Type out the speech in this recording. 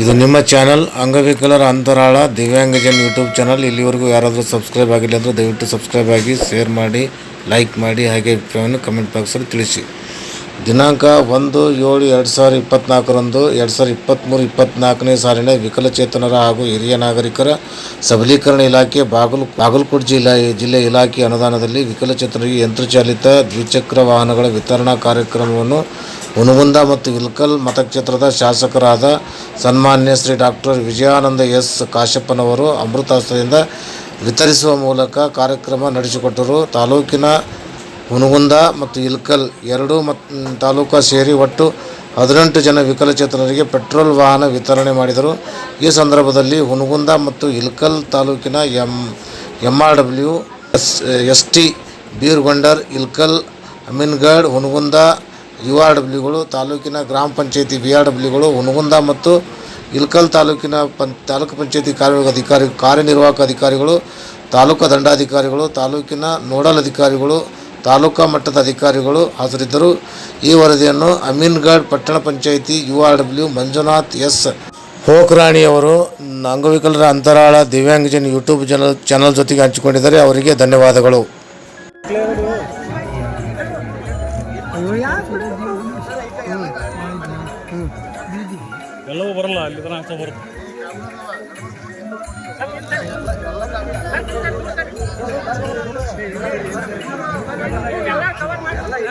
ಇದು ನಿಮ್ಮ ಚಾನಲ್. ಅಂಗವಿಕಲರ ಅಂತರಾಳ. Divyangajan YouTube channel. ಇಲ್ಲಿವರೆಗೂ ಯಾರಾದರೂ ಸಬ್ಸ್ಕ್ರೈಬ್ ಆಗಿಲ್ಲ ಅಂದರೆ ದಯವಿಟ್ಟು ಸಬ್ಸ್ಕ್ರೈಬ್ ಆಗಿ ಶೇರ್ ಮಾಡಿ ಲೈಕ್ ಮಾಡಿ, ಹಾಗೆ ಅಭಿಪ್ರಾಯವನ್ನು ಕಮೆಂಟ್ ಬಾಕ್ಸಲ್ಲಿ ತಿಳಿಸಿ. ದಿನಾಂಕ ಒಂದು ಏಳು ಎರಡು ಸಾವಿರದ ಇಪ್ಪತ್ತ್ನಾಲ್ಕರಂದು ಎರಡು ಸಾವಿರದ ಇಪ್ಪತ್ತ್ಮೂರು ಇಪ್ಪತ್ತ್ನಾಲ್ಕನೇ ಸಾಲಿನ ವಿಕಲಚೇತನರ ಹಾಗೂ ಹಿರಿಯ ನಾಗರಿಕರ ಸಬಲೀಕರಣ ಇಲಾಖೆ ಬಾಗಲ ಬಾಗಲಕೋಟೆ ಜಿಲ್ಲಾ ಜಿಲ್ಲೆ ಇಲಾಖೆ ಅನುದಾನದಲ್ಲಿ ವಿಕಲಚೇತನರಿಗೆ ಯಂತ್ರಚಾಲಿತ ದ್ವಿಚಕ್ರ ವಾಹನಗಳ ವಿತರಣಾ ಕಾರ್ಯಕ್ರಮವನ್ನು ಹುನಗುಂದ ಮತ್ತು ವಿಲ್ಕಲ್ ಮತಕ್ಷೇತ್ರದ ಶಾಸಕರಾದ ಸನ್ಮಾನ್ಯ ಶ್ರೀ ಡಾಕ್ಟರ್ ವಿಜಯಾನಂದ ಎಸ್ ಕಾಶಪ್ಪನವರು ಅಮೃತಾಸ್ತ್ರದಿಂದ ವಿತರಿಸುವ ಮೂಲಕ ಕಾರ್ಯಕ್ರಮ ನಡೆಸಿಕೊಟ್ಟರು. ತಾಲೂಕಿನ ಹುನಗುಂದ ಮತ್ತು ಇಲ್ಕಲ್ ಎರಡು ಮತ್ ತಾಲೂಕು ಸೇರಿ ಒಟ್ಟು ಹದಿನೆಂಟು ಜನ ವಿಕಲಚೇತನರಿಗೆ ಪೆಟ್ರೋಲ್ ವಾಹನ ವಿತರಣೆ ಮಾಡಿದರು. ಈ ಸಂದರ್ಭದಲ್ಲಿ ಹುನಗುಂದ ಮತ್ತು ಇಲ್ಕಲ್ ತಾಲೂಕಿನ M M R W S S T Beergondar, Ilkal Amingad Hungund U R ಡಬ್ಲ್ಯೂಗಳು ತಾಲೂಕಿನ ಗ್ರಾಮ ಪಂಚಾಯತಿ ಬಿ ಆರ್ ಡಬ್ಲ್ಯೂಗಳು ಹುನಗುಂದ ಮತ್ತು ಇಲ್ಕಲ್ ತಾಲೂಕಿನ ಪಂ ತಾಲೂಕು ಪಂಚಾಯತಿ ಕಾರ್ಯ ಅಧಿಕಾರಿ ಕಾರ್ಯನಿರ್ವಾಹಕ ಅಧಿಕಾರಿಗಳು, ತಾಲೂಕು ದಂಡಾಧಿಕಾರಿಗಳು, ತಾಲೂಕಿನ ನೋಡಲ್ ಅಧಿಕಾರಿಗಳು ತಾಲೂಕಾ ಮಟ್ಟದ ಅಧಿಕಾರಿಗಳು ಹಾಜರಿದ್ದರು. ಈ ವರದಿಯನ್ನು ಅಮೀನ್ಗಢ್ ಪಟ್ಟಣ panchayat U R W Manjunath S. ಹೋಕ್ರಾಣಿಯವರು ಅಂಗವಿಕಲರ ಅಂತರಾಳ ದಿವ್ಯಾಂಗಜನ್ ಯೂಟ್ಯೂಬ್ ಚಾನಲ್ ಚಾನಲ್ ಜೊತೆಗೆ ಹಂಚಿಕೊಂಡಿದ್ದಾರೆ. ಅವರಿಗೆ ಧನ್ಯವಾದಗಳು. ಎಲ್ಲವೂ ಬರಲ್ಲ, ಅಲ್ಲಿ ಬರುತ್ತೆ. ಮಾಡ್ತಾರೆ